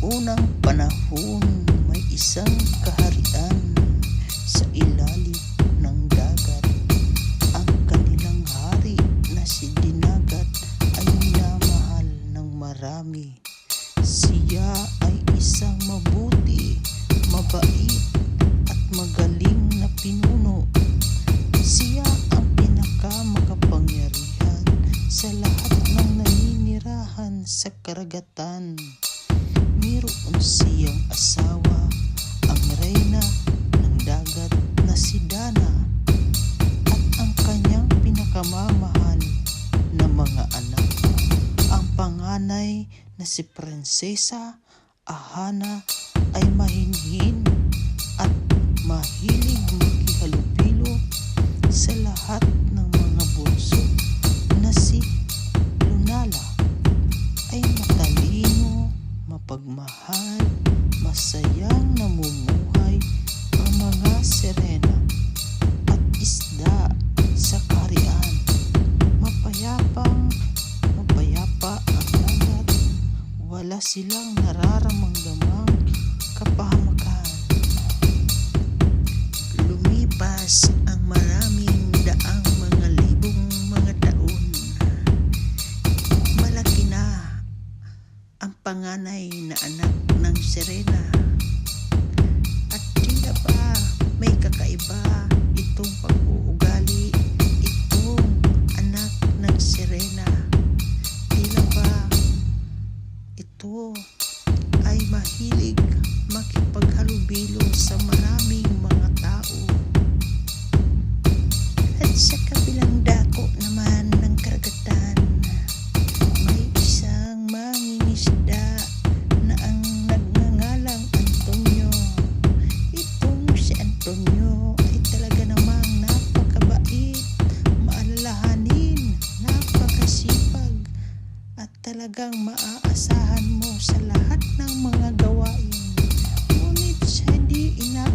unang panahon may isang kaharian sa ilalim ng dagat. Ang kanilang hari na si Dinagat ay minamahal ng marami. Siya ay isang mabuti, mabait at magaling na pinuno. Siya ang pinakamakapangyarihan sa lahat ng naninirahan sa karagatan. Mayroon siyang asawa, ang reyna ng dagat na si Dana at ang kanyang pinakamamahal na mga anak. Ang panganay na si Prinsesa Ahana ay mahinhin at mahilig makihalubilo mapagmahal, masayang namumuhay ang mga sirena at isda sa karian. Mapayapang, mapayapa ang dagat. Wala silang nararamang kapahamakan. Lumipas panganay na anak ng Serena. At tila ba may kakaiba itong pag-uugali itong anak ng Serena. Tila ba ito ay mahilig makipaghalubilo sa maraming mga talagang maaasahan mo sa lahat ng mga gawain. Ngunit sa hindi inaasahang